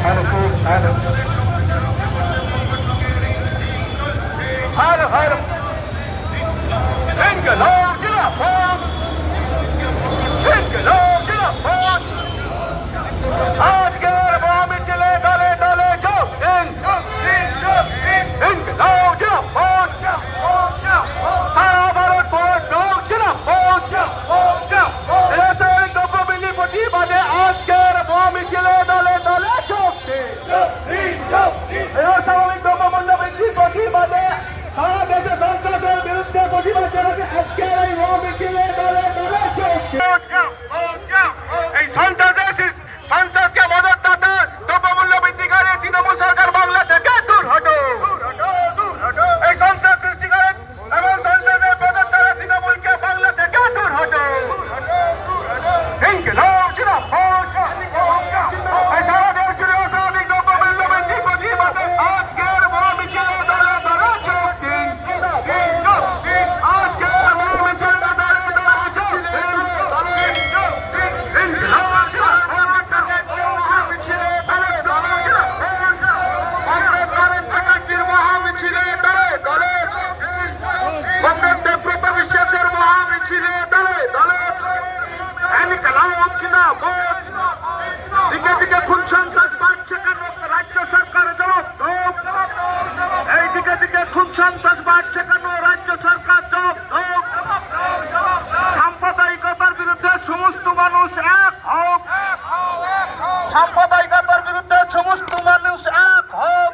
Hello, hello. Hello, hello. Single, oh, get up, oh. Single. প্রতিবাদ জানাতে ইনকিলাব জিন্দাবাদ দিকে রাজ্য সরকার জবাব এই দিকে দিকে খুন সন্ত্রাস বাড়ছে রাজ্য সরকার জবাব সাম্প্রদায়িকতার বিরুদ্ধে সমস্ত মানুষ এক হোক। সাম্প্রদায়িকতার বিরুদ্ধে সমস্ত মানুষ এক হোক।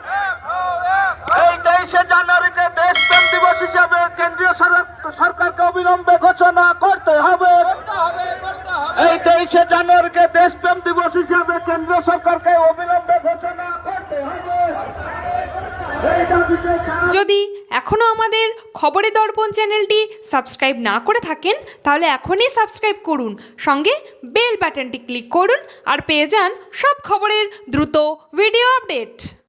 তেইশে জানুয়ারিতে দেশপ্রেম দিবস হিসাবে কেন্দ্রীয় সরকারকে অবিলম্বে ঘোষণা করতে হবে। এই তেইশে জানুয়ারিকে দেশপ্রেম দিবস হিসাবে কেন্দ্রীয় সরকারকে অবিলম্বে ঘোষণা করতে হবে। যদি এখনও আমাদের খবরের দর্পণ চ্যানেলটি সাবস্ক্রাইব না করে থাকেন, তাহলে এখনই সাবস্ক্রাইব করুন। সঙ্গে বেল বাটনটি ক্লিক করুন আর পেয়ে যান সব খবরের দ্রুত ভিডিও আপডেট।